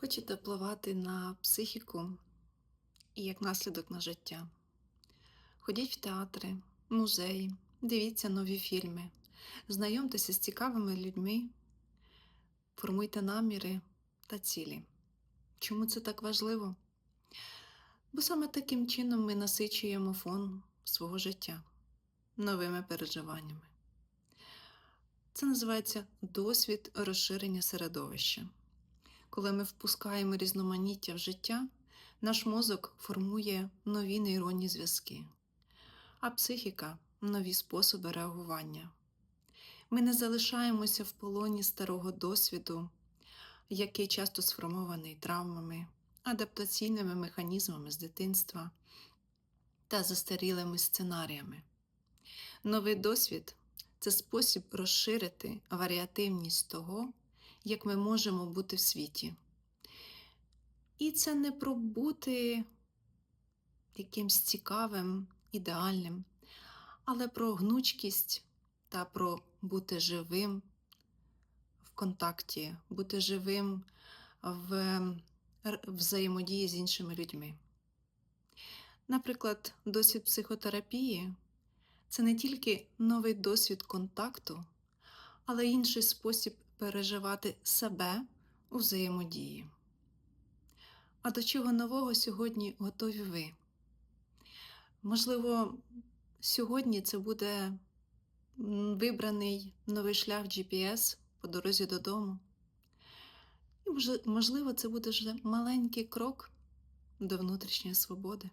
Хочете впливати на психіку і як наслідок на життя. Ходіть в театри, музеї, дивіться нові фільми, знайомтеся з цікавими людьми, формуйте наміри та цілі. Чому це так важливо? Бо саме таким чином ми насичуємо фон свого життя новими переживаннями. Це називається досвід розширення середовища. Коли ми впускаємо різноманіття в життя, наш мозок формує нові нейронні зв'язки, а психіка нові способи реагування. Ми не залишаємося в полоні старого досвіду, який часто сформований травмами, адаптаційними механізмами з дитинства та застарілими сценаріями. Новий досвід це спосіб розширити варіативність того, як ми можемо бути в світі. І це не про бути якимсь цікавим, ідеальним, але про гнучкість та про бути живим в контакті, бути живим в взаємодії з іншими людьми. Наприклад, досвід психотерапії це не тільки новий досвід контакту, але й інший спосіб переживати себе у взаємодії. А до чого нового сьогодні готові ви? Можливо, сьогодні це буде вибраний новий шлях GPS по дорозі додому. І можливо, це буде вже маленький крок до внутрішньої свободи.